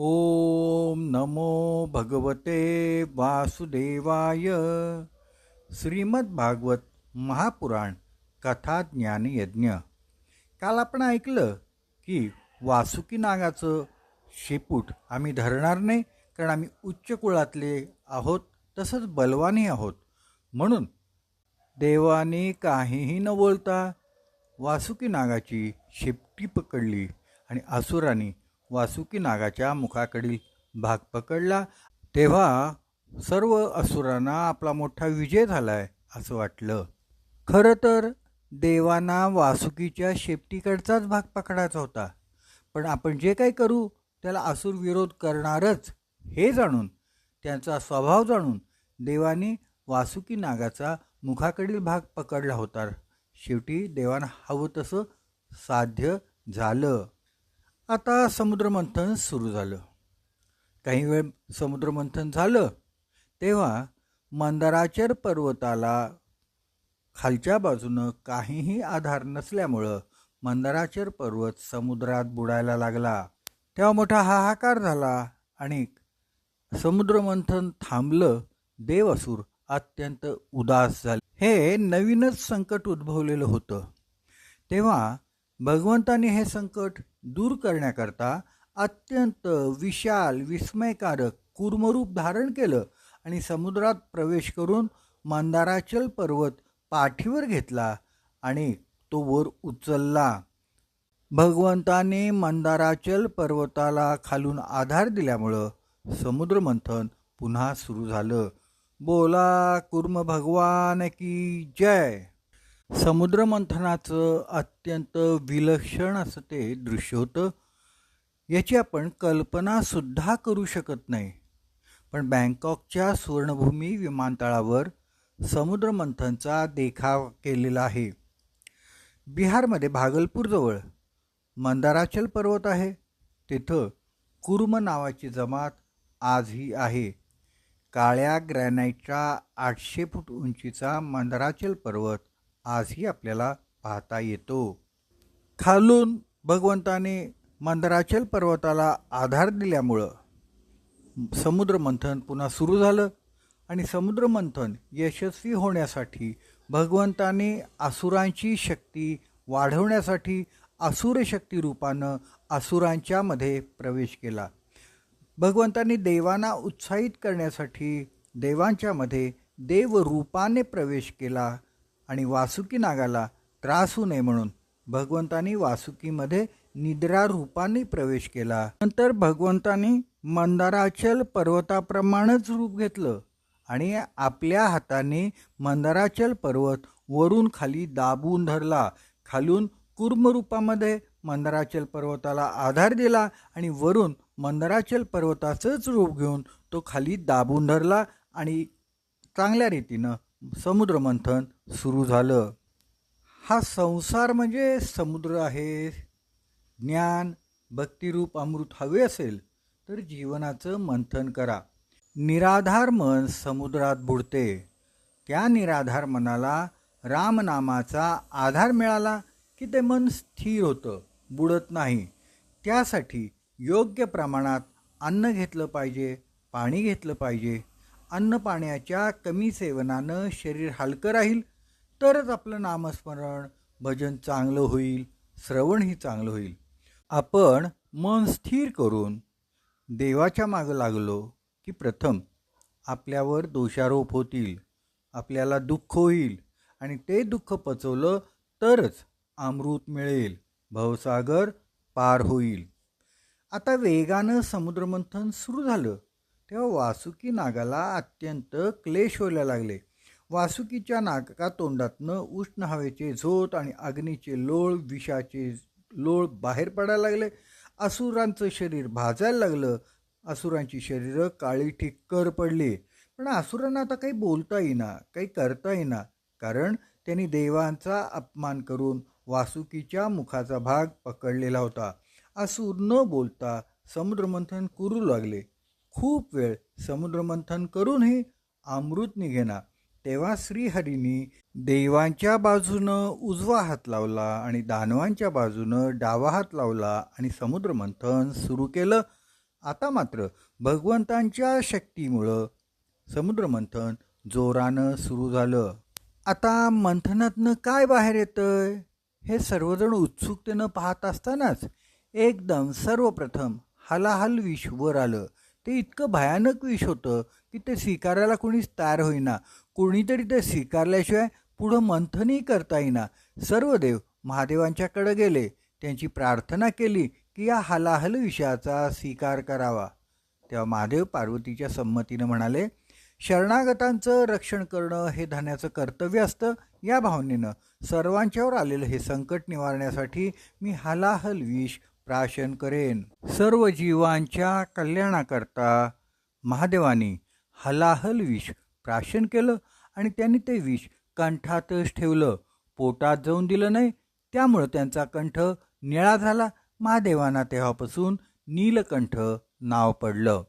ओम नमो भगवते वासुदेवाय। श्रीमद्भागवत महापुराण कथा ज्ञान यज्ञ। काल आपण ऐकलं की वासुकी नागाचं शेपूट आम्ही धरणार नाही कारण आम्ही उच्च कुळातले आहोत तसंच बलवानही आहोत. म्हणून देवाने काहीही न बोलता वासुकी नागाची शेपटी पकडली आणि असुराने वासुकी नागाच्या मुखाकडील भाग पकडला तेव्हा सर्व असुरांना आपला मोठा विजय झालाय असं वाटलं. खरं तर देवांना वासुकीच्या शेपटीकडचाच भाग पकडायचा होता. पण आपण जे काही करू त्याला असुर विरोध करणारच हे जाणून त्यांचा स्वभाव जाणून देवाने वासुकी नागाचा मुखाकडील भाग पकडला होता. शेवटी देवानं हवं तसं साध्य झालं. आता समुद्रमंथन सुरू झालं. काही वेळ समुद्रमंथन झालं तेव्हा मंदराचर पर्वताला खालच्या बाजूनं काहीही आधार नसल्यामुळं मंदराचर पर्वत समुद्रात बुडायला लागला. तेव्हा मोठा हाहाकार झाला आणि समुद्रमंथन थांबलं. देवअसूर अत्यंत उदास झाले. हे नवीनच संकट उद्भवलेलं होतं. तेव्हा भगवंताने हे संकट दूर करण्याकरता अत्यंत विशाल विस्मयकारक कूर्मरूप धारण केलं आणि समुद्रात प्रवेश करून मंदाराचल पर्वत पाठीवर घेतला आणि तो वर उचलला. भगवंताने मंदाराचल पर्वताला खालून आधार दिल्यामुळं समुद्रमंथन पुन्हा सुरू झालं. बोला कुर्म भगवान की जय! समुद्रमंथनाचं अत्यंत विलक्षण असं ते दृश्य होतं. याची आपण कल्पनासुद्धा करू शकत नाही. पण बँकॉकच्या सुवर्णभूमी विमानतळावर समुद्रमंथनचा देखाव केलेला आहे. बिहारमध्ये भागलपूरजवळ मंदाराचल पर्वत आहे. तिथं कुर्म नावाची जमात आजही आहे. काळ्या ग्रॅनाईटच्या आठशे फूट उंचीचा मंदाराचल पर्वत आजही आपल्याला पाहता येतो. खालून भगवंताने मंदराचल पर्वताला आधार दिल्यामुळं समुद्रमंथन पुन्हा सुरू झालं आणि समुद्रमंथन यशस्वी होण्यासाठी भगवंताने असुरांची शक्ती वाढवण्यासाठी असुरशक्ती रूपानं असुरांच्यामध्ये प्रवेश केला. भगवंतांनी देवांना उत्साहित करण्यासाठी देवांच्यामध्ये देवरूपाने प्रवेश केला. आणि वासुकी नागाला त्रास होऊ नये म्हणून भगवंतानी वासुकीमध्ये निद्रा रूपाने प्रवेश केला. नंतर भगवंतानी मंदाराचल पर्वताप्रमाणेच रूप घेतलं आणि आपल्या हाताने मंदाराचल पर्वत वरून खाली दाबून धरला. खालून कुर्मरूपामध्ये मंदाराचल पर्वताला आधार दिला आणि वरून मंदाराचल पर्वताचंच रूप घेऊन तो खाली दाबून धरला आणि चांगल्या रीतीनं समुद्रमंथन सुरू झालं. हा संसार म्हणजे समुद्र आहे. ज्ञान भक्तिरूप अमृत हवे असेल तर जीवनाचं मंथन करा. निराधार मन समुद्रात बुडते. त्या निराधार मनाला रामनामाचा आधार मिळाला की ते मन स्थिर होतं बुडत नाही. त्यासाठी योग्य प्रमाणात अन्न घेतलं पाहिजे पाणी घेतलं पाहिजे. अन्न पाण्याच्या कमी सेवनानं शरीर हलकं राहील तरच आपलं नामस्मरण भजन चांगलं होईल श्रवणही चांगलं होईल. आपण मन स्थिर करून देवाच्या मागं लागलो की प्रथम आपल्यावर दोषारोप होतील आपल्याला दुःख होईल आणि ते दुःख पचवलं तरच अमृत मिळेल भवसागर पार होईल. आता वेगानं समुद्रमंथन सुरू झालं तेव्हा वासुकी नागाला अत्यंत क्लेश व्हायला लागले. वासुकीच्या नाका तोंडातनं उष्ण हवेचे झोत आणि अग्नीचे लोळ विषाचे लोळ बाहेर पडायला लागले. असुरांचं शरीर भाजायला लागलं. असुरांची शरीरं काळी ठिक्कर पडली. पण असुरांना आता काही बोलता येईना काही करता येईना. कारण त्यांनी देवांचा अपमान करून वासुकीच्या मुखाचा भाग पकडलेला होता. असुर न बोलता समुद्रमंथन करू लागले. खूप वेळ समुद्रमंथन करूनही अमृत निघेना. तेव्हा श्रीहरींनी देवांच्या बाजूनं उजवा हात लावला आणि दानवांच्या बाजूनं डावा हात लावला आणि समुद्रमंथन सुरू केलं. आता मात्र भगवंतांच्या शक्तीमुळं समुद्रमंथन जोरानं सुरू झालं. आता मंथनातनं काय बाहेर येतंय? हे सर्वजण उत्सुकतेनं पाहत असतानाच एकदम सर्वप्रथम हालाहाल विष वर आलं. ते इतकं भयानक विष होतं की ते स्वीकारायला कोणीच तयार होईना. कोणीतरी ते स्वीकारल्याशिवाय पुढं मंथनही करता येईना. सर्व देव महादेवांच्याकडे गेले. त्यांची प्रार्थना केली की या हलाहल विषयाचा स्वीकार करावा. तेव्हा महादेव पार्वतीच्या संमतीनं म्हणाले शरणागतांचं रक्षण करणं हे धन्याचं कर्तव्य असतं. या भावनेनं सर्वांच्यावर आलेलं हे संकट निवारण्यासाठी मी हलाहल विष प्राशन करेन. सर्व जीवांच्या कल्याणाकरता महादेवानी हलाहल विष प्राशन केलं आणि त्यांनी ते विष कंठातच ठेवलं. पोटात जाऊन दिलं नाही त्यामुळं त्यांचा कंठ निळा झाला. महादेवांना तेव्हापासून नीलकंठ नाव पडलं.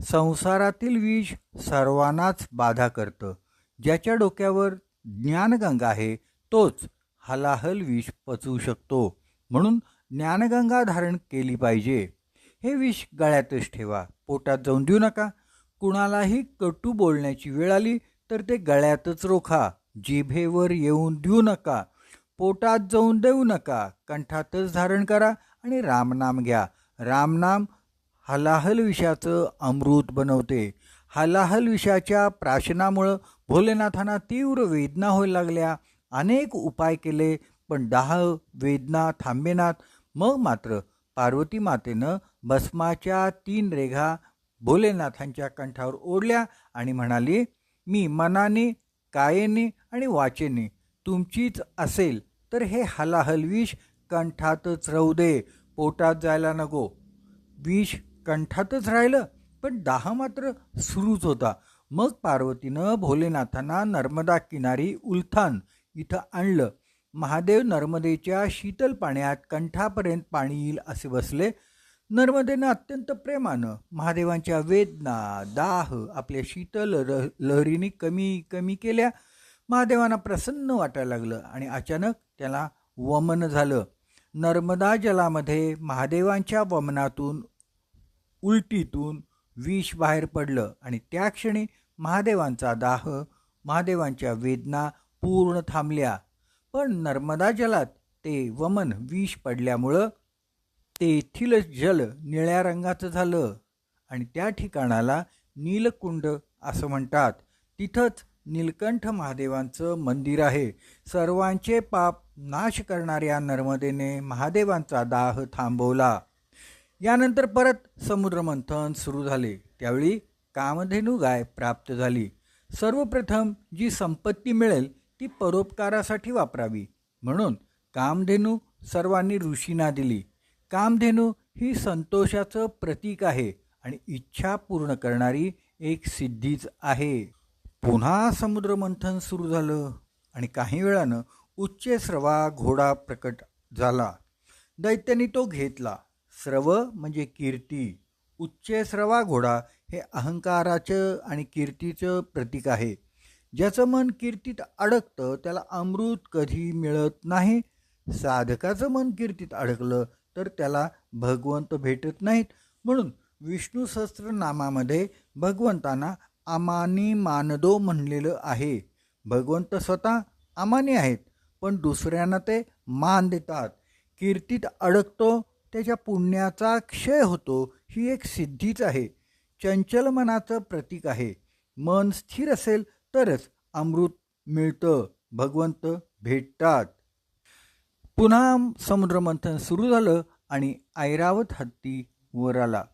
संसारातील विष सर्वांनाच बाधा करतं. ज्याच्या डोक्यावर ज्ञानगंगा आहे तोच हलाहल विष पचवू शकतो. म्हणून ज्ञानगंगा धारण केली पाहिजे. हे विष गळ्यातच ठेवा. पोटात जाऊन देऊ नका. कुणालाही कटू बोलण्याची वेळ आली तर ते गळ्यातच रोखा जिभेवर येऊन देऊ नका पोटात जाऊन देऊ नका कंठातच धारण करा आणि रामनाम घ्या. रामनाम हलाहल विषाचं अमृत बनवते. हलाहल विषाच्या प्राशनामुळं भोलेनाथांना तीव्र वेदना व्हायला लागल्या. अनेक उपाय केले पण दाह वेदना थांबेनात. मग मात्र पार्वती मातेनं भस्माच्या तीन रेघा भोलेनाथांच्या कंठावर ओढल्या आणि म्हणाली मी मनाने कायेने आणि वाचेने तुमचीच असेल तर हे हलाहल विष कंठातच राहू दे पोटात जायला नको. विष कंठातच राहिलं पण दाह मात्र सुरूच होता. मग पार्वतीनं भोलेनाथांना नर्मदा किनारी उल्थान इथं आणलं. महादेव नर्मदेच्या शीतल पाण्यात कंठापर्यंत पाणी येईल असे बसले. नर्मदेनं अत्यंत प्रेमानं महादेवांच्या वेदना दाह आपल्या शीतल र लहरीने कमी कमी केल्या. महादेवांना प्रसन्न वाटायला लागलं आणि अचानक त्याला वमन झालं. नर्मदा जलामध्ये महादेवांच्या वमनातून उलटीतून विष बाहेर पडलं आणि त्या क्षणी महादेवांचा दाह महादेवांच्या वेदना पूर्ण थांबल्या. पण नर्मदा जलात ते वमन विष पडल्यामुळं तेथील जल निळ्या रंगाचं झालं आणि त्या ठिकाणाला नीलकुंड असं म्हणतात. तिथंच नीलकंठ महादेवांचं मंदिर आहे. सर्वांचे पाप नाश करणाऱ्या नर्मदेने महादेवांचा दाह थांबवला. यानंतर परत समुद्रमंथन सुरू झाले. त्यावेळी कामधेनू गाय प्राप्त झाली. सर्वप्रथम जी संपत्ती मिळेल ती परोपकारासाठी वापरावी. म्हणून कामधेनू सर्वांनी ऋषींना दिली. कामधेनू ही संतोषाचं प्रतीक आहे आणि इच्छा पूर्ण करणारी एक सिद्धीच आहे. पुन्हा समुद्रमंथन सुरू झालं आणि काही वेळानं उच्च स्रवा घोडा प्रकट झाला. दैत्याने तो घेतला. स्रव म्हणजे कीर्ती. उच्च स्रवा घोडा हे अहंकाराचं आणि कीर्तीचं प्रतीक आहे. ज्याचं मन कीर्तीत अडकतं त्याला अमृत कधी मिळत नाही? साधकाचं मन कीर्तीत अडकलं तर त्याला भगवंत भेटत नाहीत. म्हणून विष्णू सहस्त्रनामामध्ये भगवंतांना अमानी मानदो म्हणलेलं आहे. भगवंत स्वतः अमानी आहेत पण दुसऱ्यांना ते मान देतात. कीर्तीत अडकतो त्याच्या पुण्याचा क्षय होतो ही एक सिद्धीच आहे. चंचल मनाचं प्रतीक आहे. मन स्थिर असेल तरच अमृत मिळतं. भगवंत भेटतात. पुन्हा समुद्रमंथन सुरू झालं आणि ऐरावत हत्ती वर आला.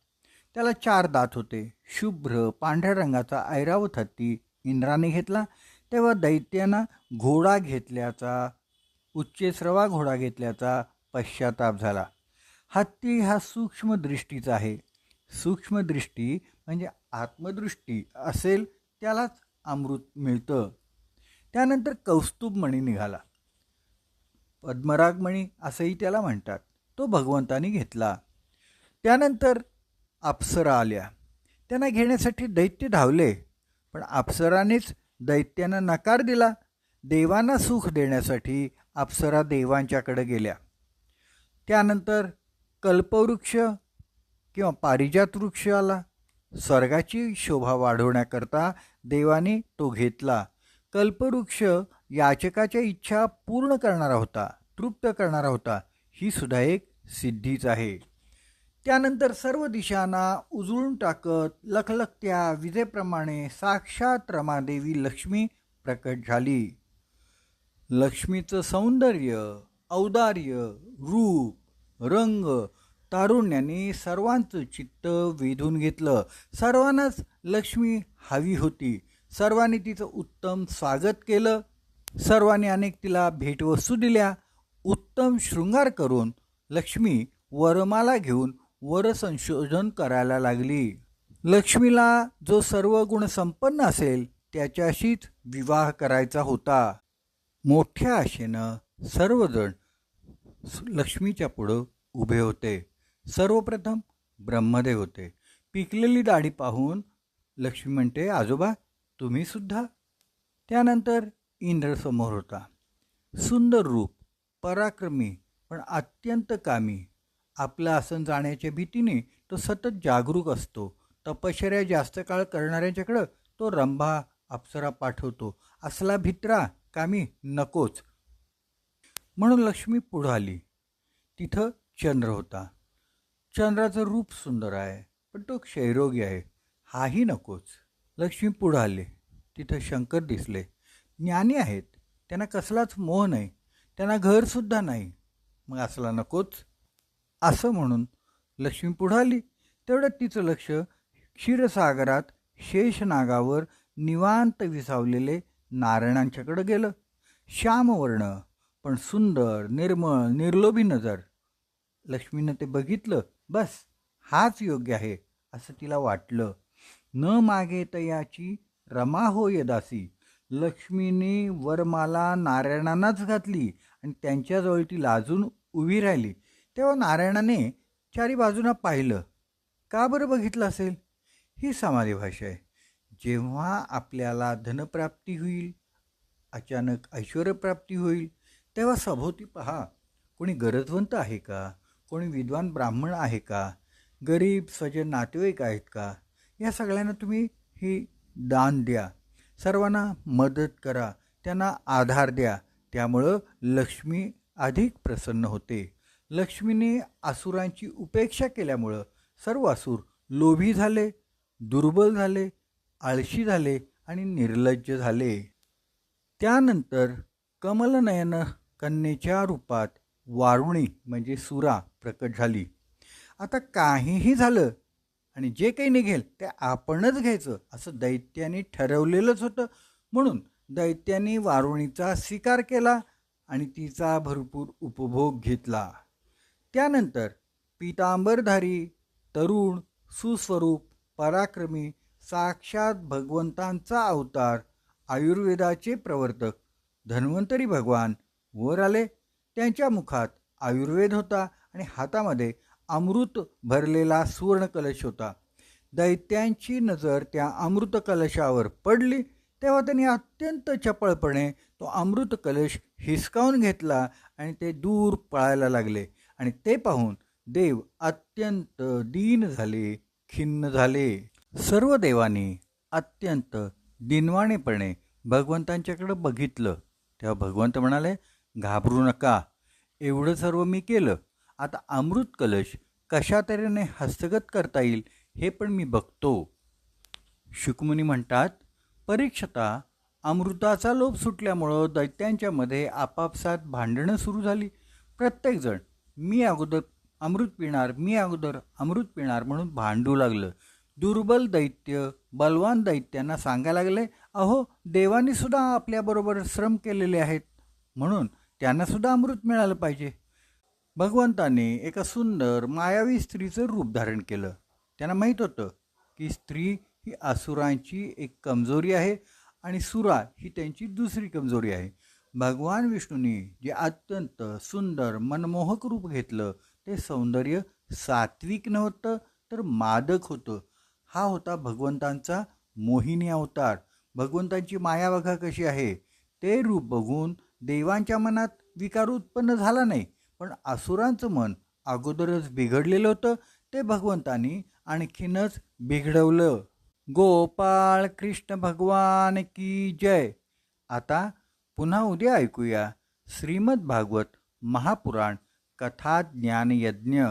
त्याला चार दात होते. शुभ्र पांढऱ्या रंगाचा ऐरावत हत्ती इंद्राने घेतला. तेव्हा दैत्यानं घोडा घेतल्याचा उच्चेस्रवा घोडा घेतल्याचा पश्चाताप झाला. हत्ती हा सूक्ष्मदृष्टीचा आहे. सूक्ष्मदृष्टी म्हणजे आत्मदृष्टी असेल त्यालाच अमृत मिळतं. त्यानंतर कौस्तुभमणी निघाला. पद्मरागमणी असंही त्याला म्हणतात. तो भगवंतानी घेतला. त्यानंतर अप्सरा आल्या. त्यांना घेण्यासाठी दैत्य धावले पण अप्सरानेच दैत्यानं नकार दिला. देवांना सुख देण्यासाठी अप्सरा देवांच्याकडे गेल्या. त्यानंतर कल्पवृक्ष किंवा पारिजात वृक्ष आला. स्वर्गाची शोभा वाढवण्याकरता देवाने तो घेतला. कल्पवृक्ष याचकाच्या इच्छा पूर्ण करणारा होता तृप्त करणारा होता ही सुद्धा एक सिद्धीच आहे. त्यानंतर सर्व दिशांना उजळून टाकत लखलखत्या विजेप्रमाणे साक्षात रमादेवी लक्ष्मी प्रकट झाली. लक्ष्मीचं सौंदर्य औदार्य रूप रंग तारुण्याने सर्वांचं चित्त वेधून घेतलं. सर्वांनाच लक्ष्मी हवी होती. सर्वांनी तिचं उत्तम स्वागत केलं. सर्वांनी अनेक तिला भेटवस्तू दिल्या. उत्तम शृंगार करून लक्ष्मी वरमाला घेऊन वरसंशोधन करायला लागली. लक्ष्मीला जो सर्व गुण संपन्न असेल त्याच्याशीच विवाह करायचा होता. मोठ्या आशेनं सर्वजण लक्ष्मीच्या पुढं उभे होते. सर्वप्रथम ब्रह्मदेव होते. पिकलेली दाढी पाहून लक्ष्मी म्हणते आजोबा तुम्हीसुद्धा त्यानंतर इंद्र समोर होता. सुंदर रूप पराक्रमी पण अत्यंत कामी. आपलं आसन जाण्याच्या भीतीने तो सतत जागरूक असतो. तपश्चर्या जास्त काळ करणाऱ्यांच्याकडं तो रंभा अप्सरा पाठवतो. असला भित्रा कामी नकोच. म्हणून लक्ष्मी पुढं आली. तिथं चंद्र होता. चंद्राचं रूप सुंदर आहे पण तो क्षयरोगी आहे. हाही नकोच. लक्ष्मी पुढं आले. तिथं शंकर दिसले. ज्ञानी आहेत. त्यांना कसलाच मोह नाही. त्यांना घरसुद्धा नाही. मग असला नकोच. असं म्हणून लक्ष्मी पुढाली आली. तेवढ्यात तिचं लक्ष क्षीरसागरात शेषनागावर निवांत विसावलेले नारायणांच्याकडं गेलं. श्यामवर्ण पण सुंदर निर्मळ निर्लोभी नजर. लक्ष्मीनं ते बघितलं. बस हाच योग्य आहे असं तिला वाटलं. न मागे तयाची रमा हो यदासी लक्ष्मीने वरमाला नारायणांनाच घातली आणि त्यांच्याजवळ ती लाजून उभी राहिली. तेव्हा नारायणाने चारी बाजूंना पाहिलं. का बरं बघितलं असेल? ही समाधी भाषा आहे. जेव्हा आपल्याला धनप्राप्ती होईल अचानक ऐश्वर्यप्राप्ती होईल तेव्हा सभोवती पहा कोणी गरजवंत आहे का? कोणी विद्वान ब्राह्मण आहे का? गरीब सजन नातेवाईक आहेत का? या सगळ्यांना तुम्ही ही दान द्या. सर्वांना मदत करा त्यांना आधार द्या. त्यामुळं लक्ष्मी अधिक प्रसन्न होते. लक्ष्मीने असुरांची उपेक्षा केल्यामुळं सर्व असूर लोभी झाले दुर्बल झाले आळशी झाले आणि निर्लज्ज झाले. त्यानंतर कमलनयन कन्येच्या रूपात वारुणी म्हणजे सुरा प्रकट झाली. आता काहीही झालं आणि जे काही निघेल ते आपणच घ्यायचं असं दैत्याने ठरवलेलंच होतं. म्हणून दैत्याने वारुणीचा स्वीकार केला आणि तिचा भरपूर उपभोग घेतला. त्यानंतर पितांबरधारी तरुण सुस्वरूप पराक्रमी साक्षात भगवंतांचा अवतार आयुर्वेदाचे प्रवर्तक धन्वंतरी भगवान वर आले. त्यांच्या मुखात आयुर्वेद होता आणि हातामध्ये अमृत भरलेला सुवर्ण कलश होता. दैत्यांची नजर त्या अमृत कलशावर पडली तेव्हा त्यांनी अत्यंत चपळपणे तो अमृत कलश हिसकावून घेतला आणि ते दूर पळायला लागले. आणि ते पाहून देव अत्यंत दीन झाले खिन्न झाले. सर्व देवांनी अत्यंत दिनवाणेपणे भगवंतांच्याकडं बघितलं. तेव्हा भगवंत म्हणाले घाबरू नका. एवढं सर्व मी केलं. आता अमृत कलश कशा तऱ्हेने हस्तगत करता येईल हे पण मी बघतो. शुकमुनी म्हणतात परीक्षता अमृताचा लोभ सुटल्यामुळं दैत्यांच्यामध्ये आपापसात भांडणं सुरू झाली. प्रत्येकजण मी अगोदर अमृत पिणार मी अगोदर अमृत पिणार म्हणून भांडू लागलं. दुर्बल दैत्य बलवान दैत्यांना सांगायला लागले अहो देवानीसुद्धा आपल्याबरोबर श्रम केलेले आहेत. म्हणून त्यांनासुद्धा अमृत मिळालं पाहिजे. भगवंताने एका सुंदर मायावी स्त्रीचं रूप धारण केलं. त्यांना माहीत होतं की स्त्री ही असुरांची एक कमजोरी आहे आणि सुरा ही त्यांची दुसरी कमजोरी आहे. भगवान विष्णूंनी जे अत्यंत सुंदर मनमोहक रूप घेतलं ते सौंदर्य सात्विक नव्हतं तर मादक होतं. हा होता भगवंतांचा मोहिनी अवतार. भगवंतांची माया बघा कशी आहे. ते रूप बघून देवांच्या मनात विकार उत्पन्न झाला नाही. पण असुरांचं मन अगोदरच बिघडलेलं होतं ते भगवंतानी आणखीनच बिघडवलं. गोपाळ कृष्ण भगवान की जय. आता पुन्हा उद्या ऐकूया श्रीमद भागवत महापुराण कथा ज्ञानयज्ञ